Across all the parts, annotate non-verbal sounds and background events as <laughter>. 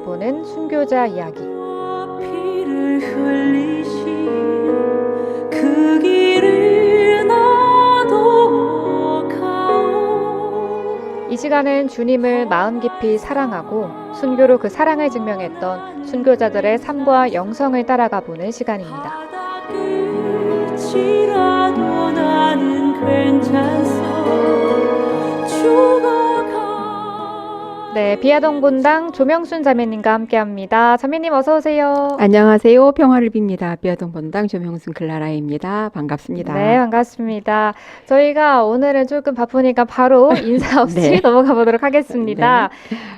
하나님의 눈으로 보는 순교자 이야기. 그이 시간은 주님을 마음 깊이 사랑하고 순교로 그 사랑을 증명했던 순교자들의 삶과 영성을 따라가 보는 시간입니다. 죽어가 네, 비아동 본당 조명순 자매님과 함께합니다. 자매님 어서 오세요. 안녕하세요. 평화를 빕니다. 비아동 본당 조명순 클라라입니다. 반갑습니다. 네, 반갑습니다. 저희가 오늘은 조금 바쁘니까 바로 <laughs> 인사 없이 네. 넘어가 보도록 하겠습니다.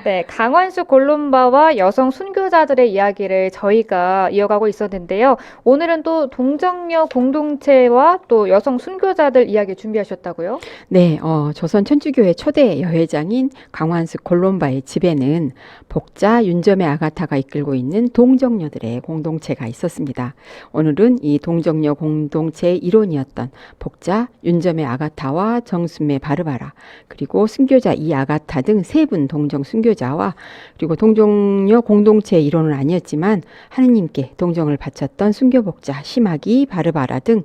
네, 강원수 골룸바와 여성 순교자들의 이야기를 저희가 이어가고 있었는데요. 오늘은 또 동정녀 공동체와 또 여성 순교자들 이야기 준비하셨다고요? 네, 어, 조선 천주교회 초대 여회장인 강완수 골롬바 의 집에는 복자 윤점의 아가타가 이끌고 있는 동정녀들의 공동체가 있었습니다. 오늘은 이 동정녀 공동체의 일원이었던 복자 윤점의 아가타와 정순매 바르바라 그리고 순교자 이 아가타 등 세 분 동정 순교자와 그리고 동정녀 공동체의 일원은 아니었지만 하느님께 동정을 바쳤던 순교복자 심하기 바르바라 등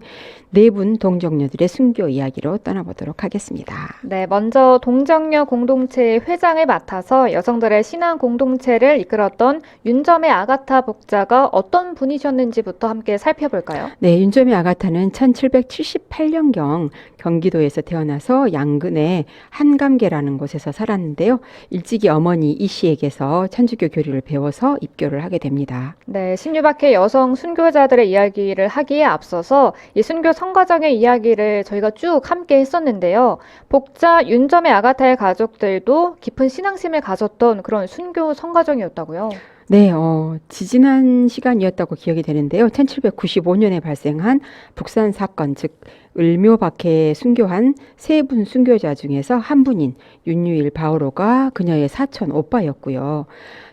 네 분 동정녀들의 순교 이야기로 떠나보도록 하겠습니다. 네, 먼저 동정녀 공동체의 회장을 맡아서 여성들의 신앙 공동체를 이끌었던 윤점의 아가타 복자가 어떤 분이셨는지부터 함께 살펴볼까요? 네, 윤점의 아가타는 1778년경 경기도에서 태어나서 양근의 한감계라는 곳에서 살았는데요. 일찍이 어머니 이 씨에게서 천주교 교리를 배워서 입교를 하게 됩니다. 네, 신유박해 여성 순교자들의 이야기를 하기에 앞서서 이 순교 성가정의 이야기를 저희가 쭉 함께 했었는데요. 복자 윤점의 아가타의 가족들도 깊은 신앙심을 가졌던 그런 순교 성가정이었다고요. 네, 어, 지지난 시간이었다고 기억이 되는데요. 1795년에 발생한 북산 사건, 즉 을묘박해에 순교한 세 분 순교자 중에서 한 분인 윤유일 바오로가 그녀의 사촌 오빠였고요.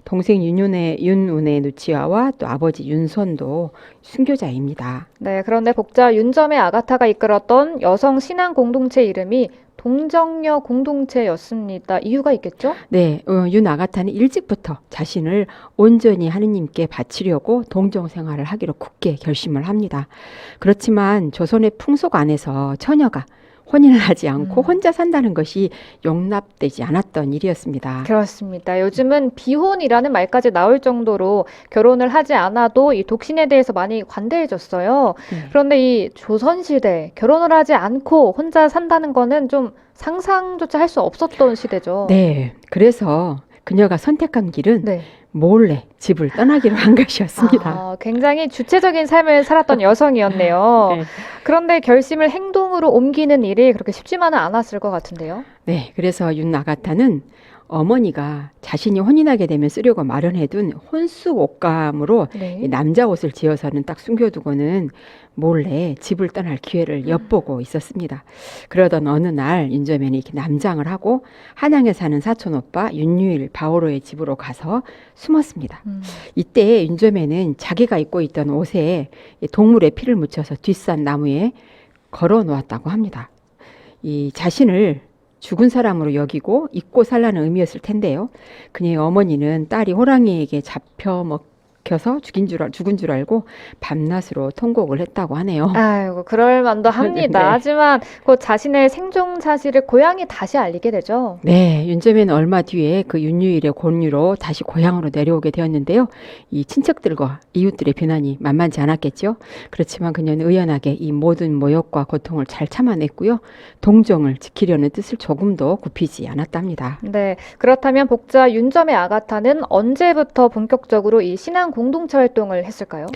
동생 윤윤의 윤운의 누치아와 또 아버지 윤선도 순교자입니다. 네, 그런데 복자 윤점의 아가타가 이끌었던 여성 신앙 공동체 이름이 동정녀 공동체였습니다. 이유가 있겠죠? 네, 어, 윤 아가타는 일찍부터 자신을 온전히 하느님께 바치려고 동정 생활을 하기로 굳게 결심을 합니다. 그렇지만 조선의 풍속 안에서 처녀가 혼인을 하지 않고 음. 혼자 산다는 것이 용납되지 않았던 일이었습니다. 그렇습니다. 요즘은 비혼이라는 말까지 나올 정도로 결혼을 하지 않아도 이 독신에 대해서 많이 관대해졌어요. 네. 그런데 이 조선시대 결혼을 하지 않고 혼자 산다는 거는 좀 상상조차 할 수 없었던 시대죠. 네, 그래서 그녀가 선택한 길은 네. 몰래 집을 떠나기로 한 것이었습니다. 아, 굉장히 주체적인 삶을 살았던 여성이었네요. <laughs> 네. 그런데 결심을 행 동으로 옮기는 일이 그렇게 쉽지만은 않았을 것 같은데요. 네, 그래서 윤 아가타는 어머니가 자신이 혼인하게 되면 쓰려고 마련해둔 혼수 옷감으로 이 네. 남자 옷을 지어서는 딱 숨겨두고는 몰래 집을 떠날 기회를 엿보고 있었습니다. 그러던 어느 날 윤점현이 이렇게 남장을 하고 한양에 사는 사촌 오빠 윤유일 바오로의 집으로 가서 숨었습니다. 음, 이때 윤점현은 자기가 입고 있던 옷에 이 동물의 피를 묻혀서 뒷산 나무에 걸어 놓았다고 합니다. 이 자신을 죽은 사람으로 여기고 잊고 살라는 의미였을 텐데요. 그녀의 어머니는 딸이 호랑이에게 잡혀 먹 혀서 죽인 줄, 알- 죽은 줄 알고 밤낮으로 통곡을 했다고 하네요. 아이고, 그럴 만도 <laughs> 합니다. 네. 하지만 곧 자신의 생존 사실을 고향에 다시 알리게 되죠. 네, 윤점은 얼마 뒤에 그 윤유일의 권유로 다시 고향으로 내려오게 되었는데요. 이 친척들과 이웃들의 비난이 만만치 않았겠죠. 그렇지만 그녀는 의연하게 이 모든 모욕과 고통을 잘 참아냈고요. 동정을 지키려는 뜻을 조금도 굽히지 않았답니다. 네, 그렇다면 복자 윤점의 아가타는 언제부터 본격적으로 이 신앙 공동체 활동을 했을까요?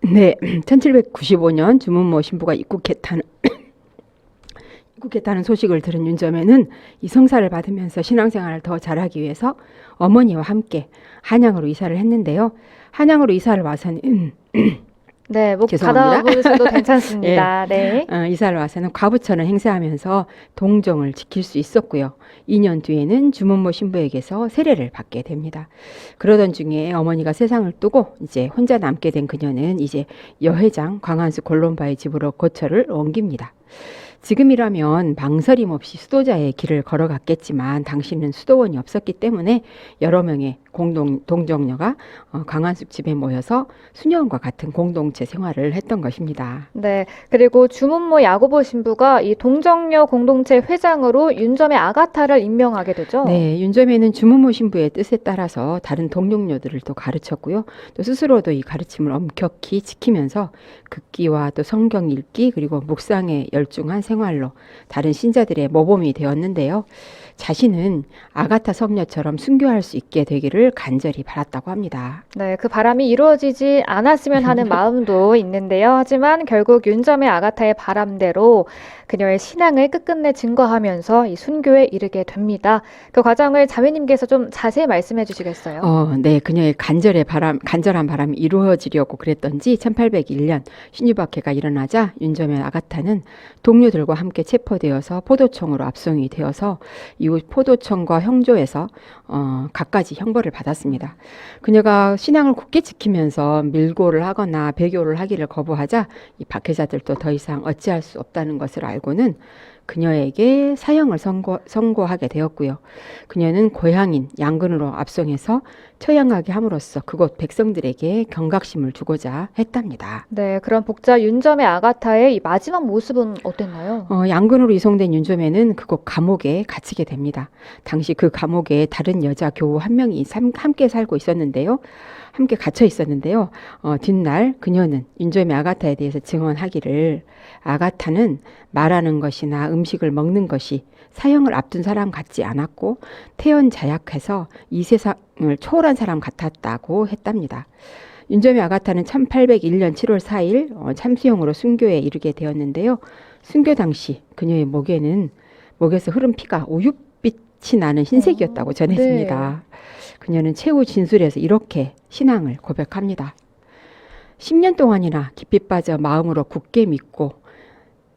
네, <clears throat> 1795년 주문모 신부가 입국했다는 <clears throat> 입국했다는 소식을 들은 윤점에는 이 성사를 받으면서 신앙생활을 더 잘하기 위해서 어머니와 함께 한양으로 이사를 했는데요. 한양으로 이사를 와서는 <clears throat> 네, 목 죄송합니다. 닫아보셔도 <laughs> 괜찮습니다. 네. 어, 이사를 와서는 과부처를 행사하면서 동정을 지킬 수 있었고요. 2년 뒤에는 주문모 신부에게서 세례를 받게 됩니다. 그러던 중에 어머니가 세상을 뜨고 이제 혼자 남게 된 그녀는 이제 여회장 광안수 골론바의 집으로 거처를 옮깁니다. 지금이라면 망설임 없이 수도자의 길을 걸어갔겠지만 당시는 수도원이 없었기 때문에 여러 명의 공동 동정녀가 어, 강한숙 집에 모여서 수녀원과 같은 공동체 생활을 했던 것입니다. 네. 그리고 주문모 야고보 신부가 이 동정녀 공동체 회장으로 윤점의 아가타를 임명하게 되죠. 네, 윤점에는 주무모 신부의 뜻에 따라서 다른 동력녀들을 또 가르쳤고요. 또 스스로도 이 가르침을 엄격히 지키면서 극기와 또 성경 읽기 그리고 묵상에 열중한 생활로 다른 신자들의 모범이 되었는데요. 자신은 아가타 성녀처럼 순교할 수 있게 되기를 간절히 바랐다고 합니다. 네, 그 바람이 이루어지지 않았으면 하는 <laughs> 마음도 있는데요. 하지만 결국 윤점의 아가타의 바람대로 그녀의 신앙을 끝끝내 증거하면서 이 순교에 이르게 됩니다. 그 과정을 자매님께서 좀 자세히 말씀해 주시겠어요? 어, 네, 그녀의 간절의 바람, 간절한 바람이 이루어지려고 그랬던지 1801년 신유박해가 일어나자 윤점의 아가타는 동료들과 함께 체포되어서 포도청으로 압송이 되어서 이후 포도청과 형조에서 어, 갖가지 형벌을 받았습니다. 그녀가 신앙을 굳게 지키면서 밀고를 하거나 배교를 하기를 거부하자 이 박해자들도 더 이상 어찌할 수 없다는 것을 알고는 그녀에게 사형을 선고, 선고하게 되었고요. 그녀는 고향인 양근으로 압송해서 처형하게 함으로써 그곳 백성들에게 경각심을 주고자 했답니다. 네, 그럼 복자 윤점의 아가타의 이 마지막 모습은 어땠나요? 어, 양근으로 이송된 윤조매는 그곳 감옥에 갇히게 됩니다. 당시 그 감옥에 다른 여자 교우 한 명이 삼- 함께 살고 있었는데요. 함께 갇혀 있었는데요. 어, 뒷날 그녀는 윤조매 아가타에 대해서 증언하기를 아가타는 말하는 것이나 음식을 먹는 것이 사형을 앞둔 사람 같지 않았고 태연 자약해서 이 세상을 초월한 사람 같았다고 했답니다. 윤점의 아가타는 1801년 7월 4일 어, 참수형으로 순교에 이르게 되었는데요. 순교 당시 그녀의 목에는 목에서 흐른 피가 우윳빛이 나는 흰색이었다고 어, 전했습니다. 그녀는 최후 진술에서 이렇게 신앙을 고백합니다. 10년 동안이나 깊이 빠져 마음으로 굳게 믿고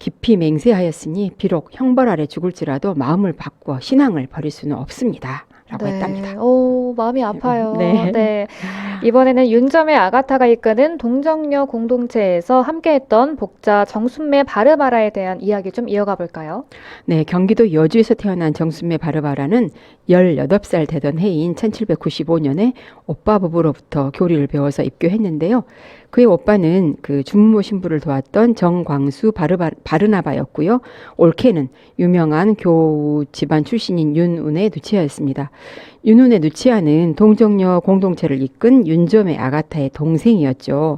깊이 맹세하였으니 비록 형벌 아래 죽을지라도 마음을 바꾸어 신앙을 버릴 수는 없습니다. 라고 했답니다. 오, 마음이 아파요. 네. 네. <laughs> 이번에는 윤점의 아가타가 이끄는 동정녀 공동체에서 함께했던 복자 정순매 바르바라에 대한 이야기 좀 이어가 볼까요? 네, 경기도 여주에서 태어난 정순매 바르바라는 18살 되던 해인 1795년에 오빠 부부로부터 교리를 배워서 입교했는데요. 그의 오빠는 그 주무모 신부를 도왔던 정광수 바르바, 바르나바였고요. 올케는 유명한 교우 집안 출신인 윤운의 누치아였습니다. 윤운의 누치아는 동정녀 공동체를 이끈 윤점의 아가타의 동생이었죠.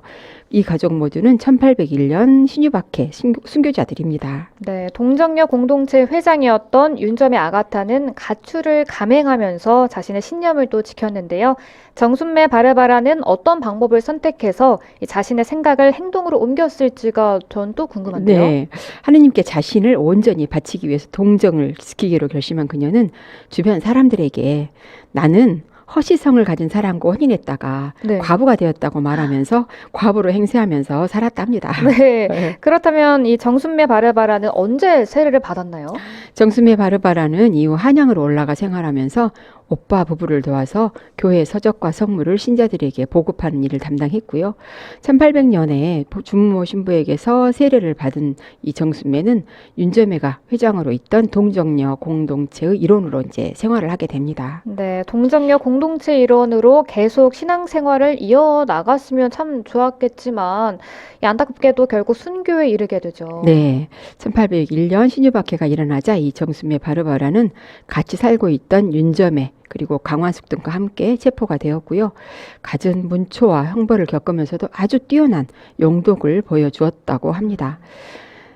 이 가족 모두는 1801년 신유박해 순교- 순교자들입니다. 네, 동정녀 공동체 회장이었던 윤점의 아가타는 가출을 감행하면서 자신의 신념을 또 지켰는데요. 정순매 바르바라는 어떤 방법을 선택해서 이 자신의 생각을 행동으로 옮겼을지가 전 또 궁금한데요. 네. 하느님께 자신을 온전히 바치기 위해서 동정을 지키기로 결심한 그녀는 주변 사람들에게 나는 허시성을 가진 사람과 혼인했다가 네. 과부가 되었다고 말하면서 과부로 행세하면서 살았답니다. 네. <laughs> 네. 그렇다면 이 정순매 바르바라는 언제 세례를 받았나요? 정수매 바르바라는 이후 한양으로 올라가 생활하면서 오빠 부부를 도와서 교회 서적과 성물을 신자들에게 보급하는 일을 담당했고요. 1800년에 주무모 신부에게서 세례를 받은 이 정수매는 윤점애가 회장으로 있던 동정녀 공동체의 일원으로 이제 생활을 하게 됩니다. 네, 동정녀 공동체 일원으로 계속 신앙생활을 이어 나갔으면 참 좋았겠지만 이 안타깝게도 결국 순교에 이르게 되죠. 네. 1801년 신유박해가 일어나자 이 정수매 바르바라는 같이 살고 있던 윤점애 그리고 강완숙 등과 함께 체포가 되었고요. 갖은 문초와 형벌을 겪으면서도 아주 뛰어난 용독을 보여주었다고 합니다.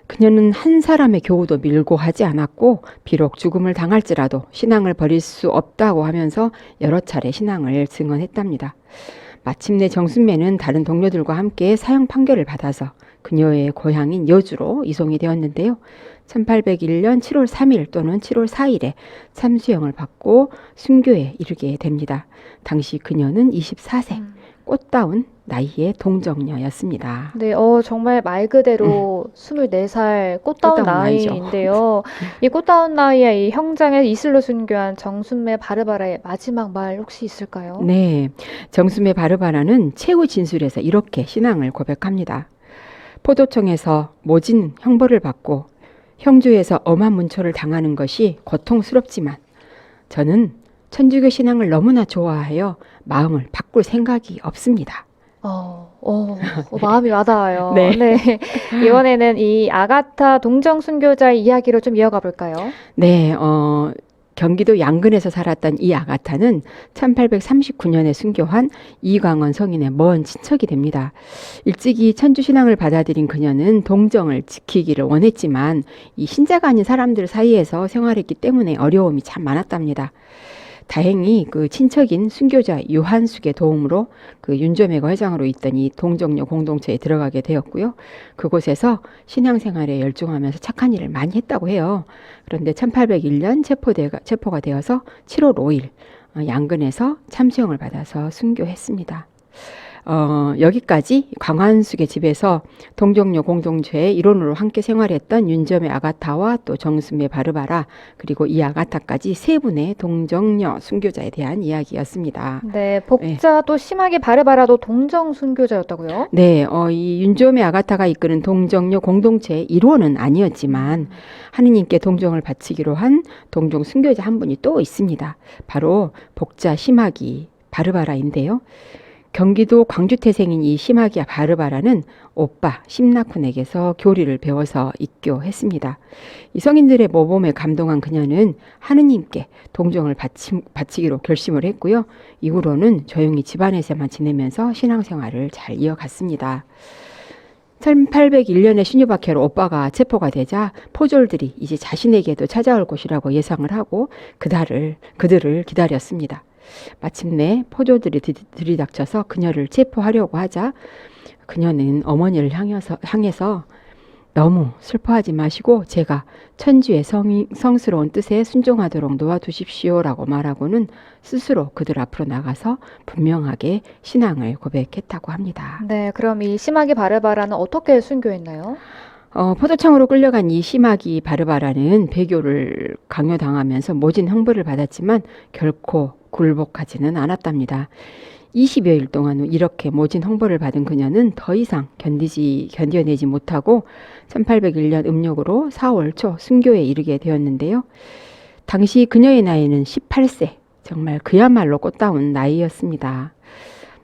그녀는 한 사람의 교우도 밀고 하지 않았고 비록 죽음을 당할지라도 신앙을 버릴 수 없다고 하면서 여러 차례 신앙을 증언했답니다. 마침내 정순매는 다른 동료들과 함께 사형 판결을 받아서 그녀의 고향인 여주로 이송이 되었는데요. 1801년 7월 3일 또는 7월 4일에 참수형을 받고 순교에 이르게 됩니다. 당시 그녀는 24세, 음. 꽃다운 나이의 동정녀였습니다. 네, 어, 정말 말 그대로 24살 꽃다운 꽃다운. 나이인데요. <laughs> 이 꽃다운 나이에 이 형장의 이슬로 순교한 정순매 바르바라의 마지막 말 혹시 있을까요? 네, 정수매 바르바라는 최후 진술에서 이렇게 신앙을 고백합니다. 포도청에서 모진 형벌을 받고 형주에서 엄한 문초를 당하는 것이 고통스럽지만 저는 천주교 신앙을 너무나 좋아하여 마음을 바꿀 생각이 없습니다. 어, 어, 어, 마음이 와닿아요. <laughs> 네. 이번에는 이 아가타 동정 순교자의 이야기로 좀 이어가 볼까요? 네, 어, 경기도 양근에서 살았던 이 아가타는 1839년에 순교한 이광원 성인의 먼 친척이 됩니다. 일찍이 천주 신앙을 받아들인 그녀는 동정을 지키기를 원했지만 이 신자가 아닌 사람들 사이에서 생활했기 때문에 어려움이 참 많았답니다. 다행히 그 친척인 순교자 유한숙의 도움으로 그 윤조매가 회장으로 있던 이 동정녀 공동체에 들어가게 되었고요. 그곳에서 신앙생활에 열중하면서 착한 일을 많이 했다고 해요. 그런데 1801년 체포되가, 체포가 되어서 7월 5일 어, 양근에서 참수형을 받아서 순교했습니다. 어, 여기까지 광환숙의 집에서 동정녀 공동체의 일원으로 함께 생활했던 윤점의 아가타와 또 정수의 바르바라 그리고 이 아가타까지 세 분의 동정녀 순교자에 대한 이야기였습니다. 네, 복자도 심하게 바르바라도 동정 순교자였다고요? 네, 어, 이 윤조의 아가타가 이끄는 동정녀 공동체의 일원은 아니었지만 하느님께 동정을 바치기로 한 동정 순교자 한 분이 또 있습니다. 바로 복자 심하기 바르바라인데요. 경기도 광주 태생인 이 심하기 바르바라는 오빠 심나쿤에게서 교리를 배워서 입교했습니다. 이 성인들의 모범에 감동한 그녀는 하느님께 동정을 바치, 바치기로 결심을 했고요. 이후로는 조용히 집안에서만 지내면서 신앙생활을 잘 이어갔습니다. 1801년에 신유박해로 오빠가 체포가 되자 포졸들이 이제 자신에게도 찾아올 것이라고 예상을 하고 그달을 그들을 기다렸습니다. 마침내 포졸들이 들- 들이닥쳐서 그녀를 체포하려고 하자 그녀는 어머니를 향해서, 향해서 너무 슬퍼하지 마시고 제가 천주의 성, 성스러운 뜻에 순종하도록 놓아두십시오라고 말하고는 스스로 그들 앞으로 나가서 분명하게 신앙을 고백했다고 합니다. 네, 그럼 이 심하게 바르바라는 어떻게 순교했나요? 어, 포도청으로 끌려간 이 심하기 바르바라는 배교를 강요당하면서 모진 형벌을 받았지만 결코 굴복하지는 않았답니다. 20여일 동안 이렇게 모진 형벌을 받은 그녀는 더 이상 견디지 견뎌내지 못하고 1801년 음력으로 4월 초 순교에 이르게 되었는데요. 당시 그녀의 나이는 18세. 정말 그야말로 꽃다운 나이였습니다.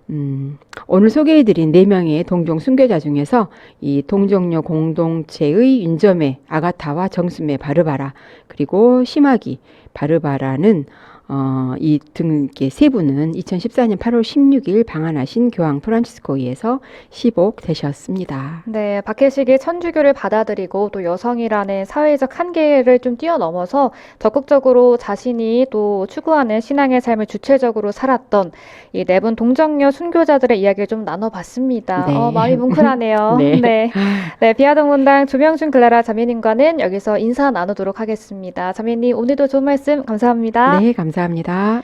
음, 오늘 소개해드린 네명의 동종 순교자 중에서 이 동정녀 공동체의 윤점의 아가타와 정수의 바르바라 그리고 심하기 바르바라는 어, 이등 이렇게 세 분은 2014년 8월 16일 방한하신 교황 프란치스코이에서 시복 되셨습니다. 네, 박해식이 천주교를 받아들이고 또 여성이라는 사회적 한계를 좀 뛰어넘어서 적극적으로 자신이 또 추구하는 신앙의 삶을 주체적으로 살았던 이 네 분 동정녀 순교자들의 이야기를 좀 나눠봤습니다. 네. 어, 마음이 뭉클하네요. <laughs> 네. 네. <laughs> 네, 비아동 문당 조명준 글라라 자매님과는 여기서 인사 나누도록 하겠습니다. 자매님, 오늘도 좋은 말씀 감사합니다. 네, 감사합니다.